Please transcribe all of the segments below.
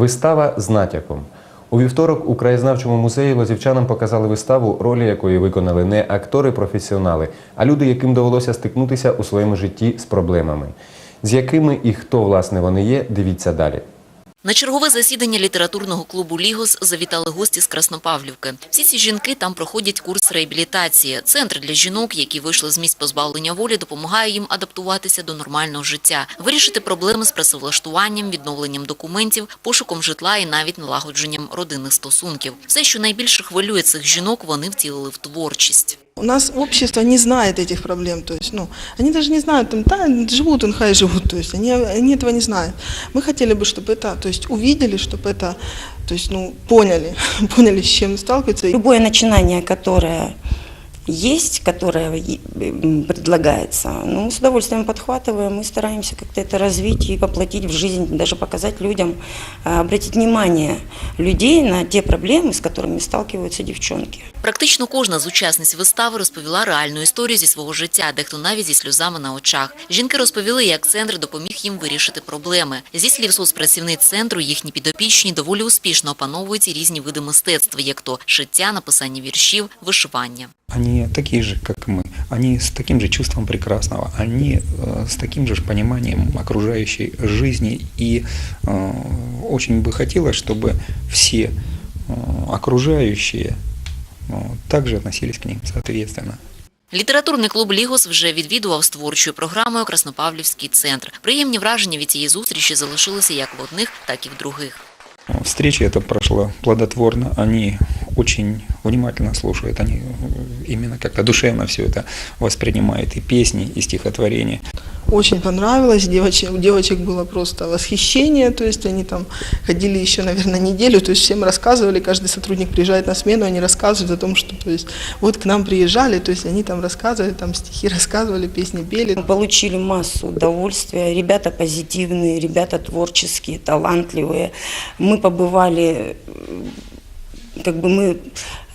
Вистава з натяком. У вівторок у краєзнавчому музеї лозівчанам показали виставу, ролі якої виконали не актори-професіонали, а люди, яким довелося стикнутися у своєму житті з проблемами. З якими і хто власне вони є, дивіться далі. На чергове засідання літературного клубу «Лігос» завітали гості з Краснопавлівки. Всі ці жінки там проходять курс реабілітації. Центр для жінок, які вийшли з місць позбавлення волі, допомагає їм адаптуватися до нормального життя, вирішити проблеми з працевлаштуванням, відновленням документів, пошуком житла і навіть налагодженням родинних стосунків. Все, що найбільше хвилює цих жінок, вони втілили в творчість. У нас общество не знает этих проблем, то есть, ну, они даже не знают, там, да, живут, он живут, то есть, они, они этого не знают. Мы хотели бы, чтобы это, то есть, увидели, чтобы это, то есть, ну, поняли, поняли, с чем сталкиваются. Любое начинание, которое есть, которое м, предлагается, ну, мы с удовольствием подхватываем и стараемся как-то это развить и воплотить в жизнь, даже показать людям, а, обратить внимание людей на те проблемы, с которыми сталкиваются девчонки. Практично кожна з учасниць вистави розповіла реальну історію зі свого життя, дехто навіть зі сльозами на очах. Жінки розповіли, як центр допоміг їм вирішити проблеми. Зі слів соцпрацівниць центру, їхні підопічні доволі успішно опановують і різні види мистецтва, як то шиття, написання віршів, вишивання. Они такие же, как мы. Они с таким же чувством прекрасного. Они э, с таким же пониманием окружающей жизни. И э, очень бы хотелось, чтобы все э, окружающие э, также относились к ним соответственно. Літературний клуб «Лігос» вже відвідував з творчою програмою Краснопавлівський центр. Приємні враження від цієї зустрічі залишилися як в одних, так і в других. Э, Встреча эта прошла плодотворно. Они очень внимательно слушают. Они э, именно как-то душевно все это воспринимают. И песни, и стихотворения. Очень понравилось, девочек, у девочек было просто восхищение, то есть, они там ходили еще, наверное, неделю, то есть, всем рассказывали, каждый сотрудник приезжает на смену, они рассказывают о том, что, то есть, вот к нам приезжали, то есть, они там рассказывали, там стихи рассказывали, песни пели. Мы получили массу удовольствия. Ребята позитивные, ребята творческие, талантливые. Мы побывали, как бы мы,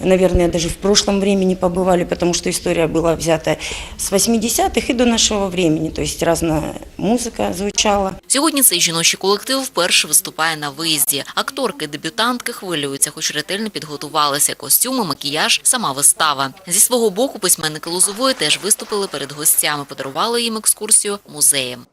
наверное, даже в прошлом времени побывали, потому что история была взята с 80-х и до нашего времени. То есть разная музыка звучала. Сьогодні цей жіночий колектив вперше виступає на виїзді. Акторки, дебютантки хвилюються, хоч ретельно підготувалися. Костюми, макіяж, сама вистава. Зі свого боку письменники Лозової теж виступили перед гостями, подарували їм екскурсію музеєм.